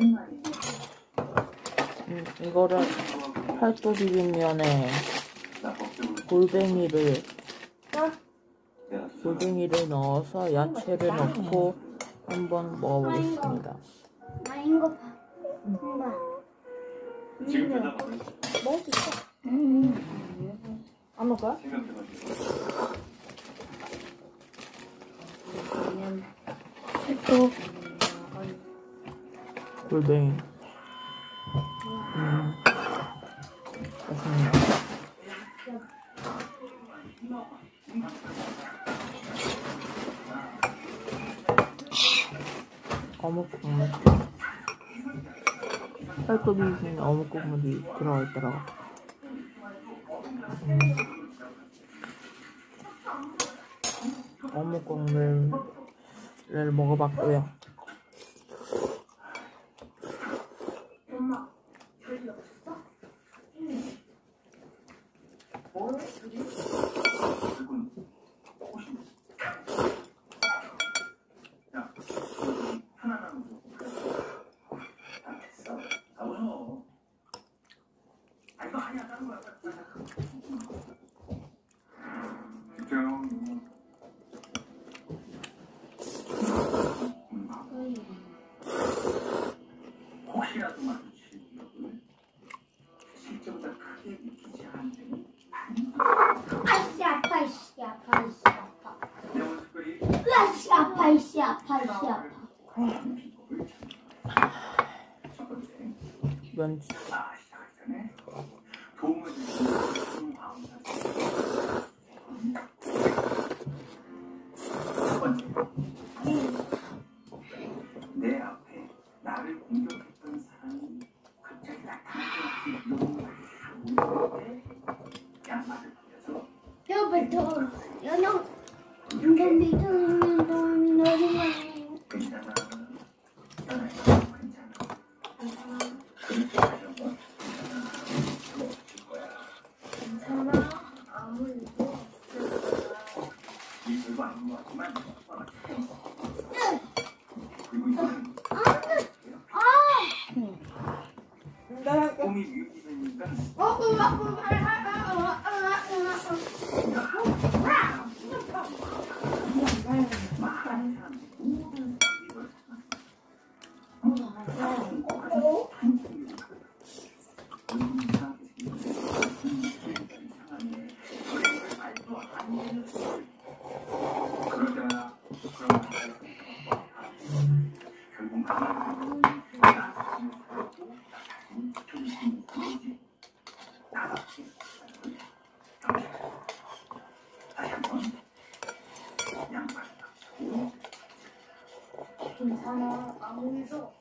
음, 이거를 팔도 비빔면에 골뱅이를 골뱅이를 넣어서 야채를 넣고 한번 먹어보겠습니다. 나 이거 봐. 엄마. 먹을 수 있어. 안 먹을 거야? 또 골뱅이. 음. 어묵 국물. 팔도 비빔면에 어묵 국물이 들어가 있더라고. 음. 어묵 국물을 먹어봤고요. 혹시라도 아파 이씨 아파 이씨 아파. 번째 내 앞에 나를 공격했던 사람이 갑자기 나타나서 너무 양말을 빌려서 여보도 何? 아무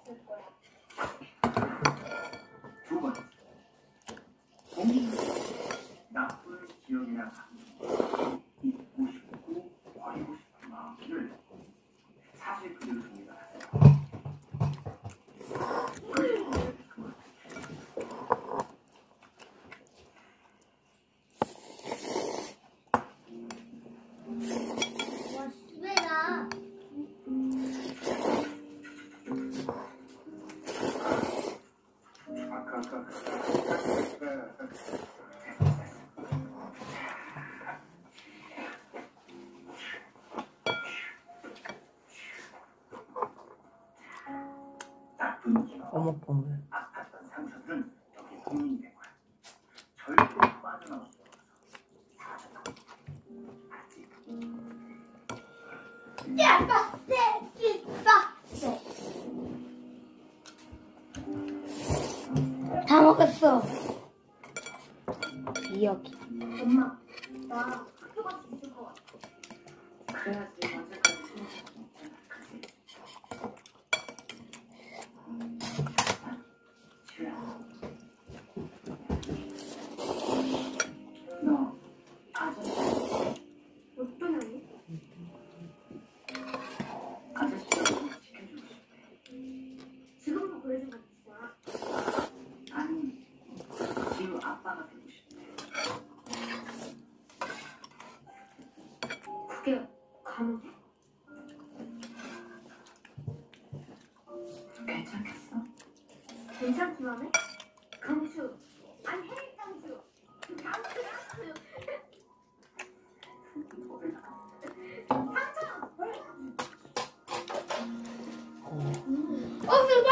어묵 국물. 아팠던 상처들은 여기 공인된 거야. 절대로 빠져나올 수 없어. 사라져. 알지? 야빠 새끼 빡세. 다 먹었어. 기억이. 엄마, 나 학교 갈 수 있을 것 같아. 그래야지 언제까지 생각할 수 있잖아. 그치? 지우야. 너 아저씨 어떤 언니? 아저씨가 너 지켜주고 싶대. 지금도 그래준 적 있어. 아니 지우 아빠가 되고 싶대. 그게 가능해? 괜찮겠어? 괜찮기만 해? 강추. 아니 해 강추. 강추 강추. 어. 어, 그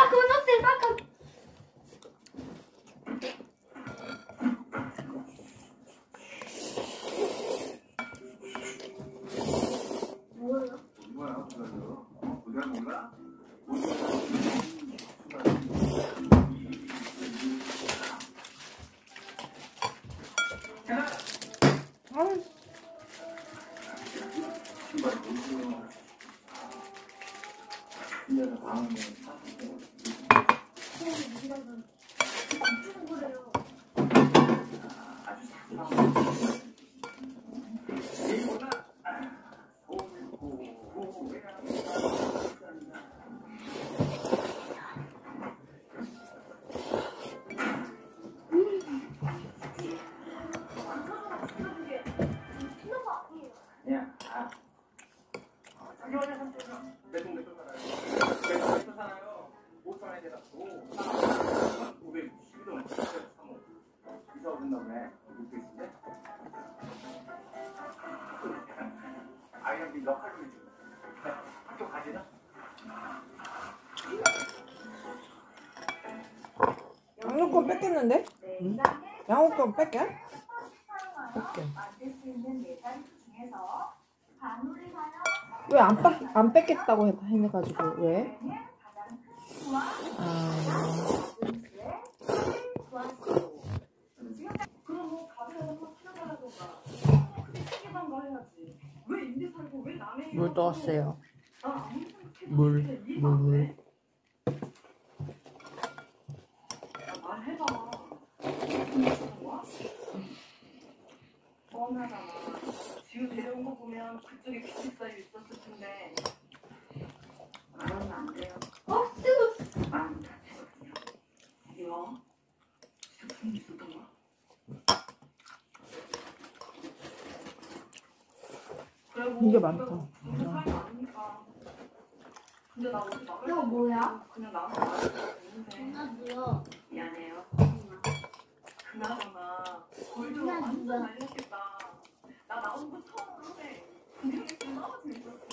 내돈 내돈 살아요. 내돈 내돈 살아요. 5천 원에다 또 562돈 3호. 이사 오신다고 해. 웃고 있는데. 아이랑 네 역할도 해줘. 학교 가지나? 양육권 뺏겼는데? 응? 양육권 뺏겨? 뺏겨. 왜? 아, 그럼 뭐 가게에 한번 키워달라 크게 크게만 거 해야지 왜 남의 물 떠왔어요. 물, 물, 안 물. 말해봐 지우 데려온 거 보면 그쪽에 기숙사에 있었을 텐데 말하면 안 돼요 어, 뜨거. 마음 다치거든요 이거 진짜 무슨 일 있었던 거야? 그래 뭐 이게 많다. 근데 나 어디 나갈 이거 때 뭐야? 그냥 나한테 말할 수 있는데 누나도요. 미안해요 그나저나 골드 누나, 완전 누나. 날렸겠다 나 나온 거 처음 해 구경했을 너무 재밌었어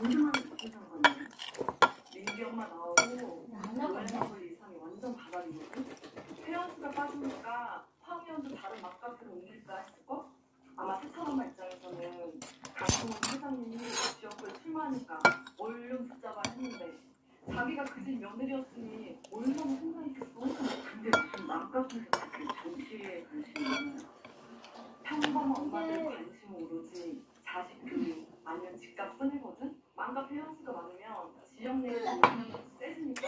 골드만 못해서 거네 민기 엄마 나오고 노래하고 이상이 완전 바닥이거든 페런스가 빠지니까 황희연도 다른 맘카페로 옮길까 했을걸? 아마 세찬 엄마 입장에서는 회장님이 지역구에 출마하니까 얼른 붙잡아 했는데 자기가 그 집 며느리였으니 얼마나 생각했겠어 근데 무슨 맘카페에서 그렇게 정치에 관심이 있냐 평범한 엄마들 관심 오로지 자식 교육 아니면 집값 손해거든? 맘카페 현수가 많으면 지역 내에 영향력이 세지니까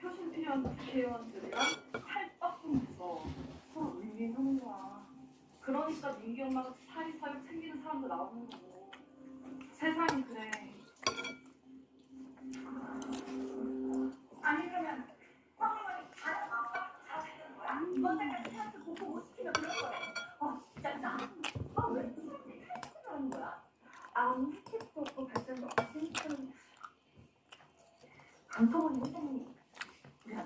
표심 필요한 국회의원들이랑 살빡좀 무서워 서로 윈윈하는 거야. 그러니까 민기 엄마가 사리사욕 챙기는 사람도 나오는 거고 세상이 그래 아니 그러면 황희원이 다른 아빠 잘하는 거야? 이번 달까지 테스트 보고 못 시키면 그럴 거야 어 진짜 나아왜 무슨 테스트를 하는 거야? 아무 혜택도 없고 발전도 없으니까 강성원 회장님 우리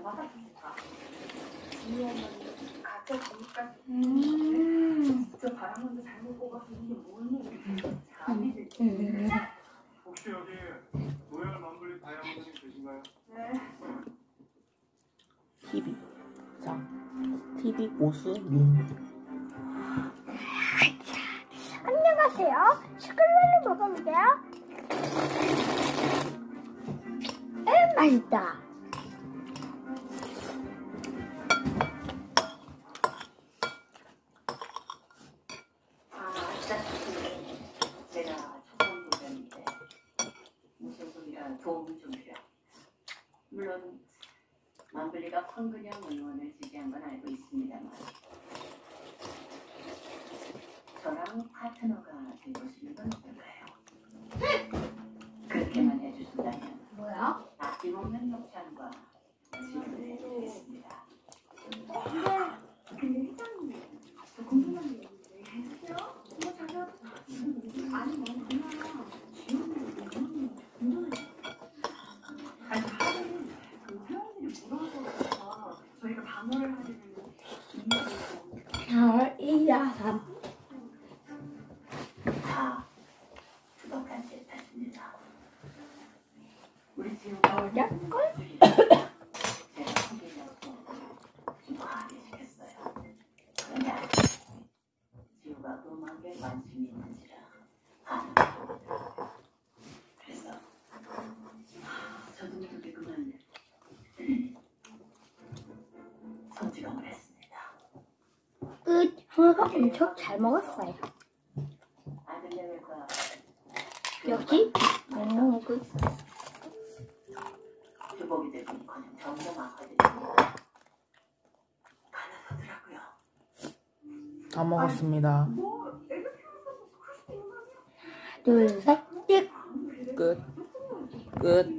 안이 가짜 돈까지 음. 진짜 다이아몬드 잘못 뽑아서 이게 뭐니? 자비들 혹시 여기 로얄 맘블리 다이아몬드님 계신가요? 네. TV. 자, TV 고수 민. 안녕하세요. 시클레를 먹었는데요. 에 맛있다. 아, 시작했습니다. 제가 초선 도전인데 무슨 소리라 도움이 좀 필요. 물론 만블리가 황근영 의원을 지지한 건 알고 있습니다만 저랑 파트너가 되보시는 건 어떨까요? 그렇게만 해주신다면 뭐야? 아낌 없는 협찬과 지원을 해드리겠습니다. 근데 근데 회장님, 저 궁금한 게 있는데 해주세요? 뭐 자기가 아니 뭐 그냥 지원을 지원을 운동을 아니 다들 그 회원들이 뭐라고 할까 우리 지우가 어디야? 제가 소개해서 좋아하게 시켰어요. 그런데 관심이 있는지라 그래서 아, 저도 모르게 그만 손찌검을 했습니다. 끝. 형아가 엄청 잘 먹었어요. 아 역시 음, 그 주복이 되고는 점점 아파지더라고요. 가나서더라고요. 다 먹었습니다. 뭐 애들 키우면서 그럴 수도 있는 거 아니야? 둘, 셋, 띡. 끝. 끝.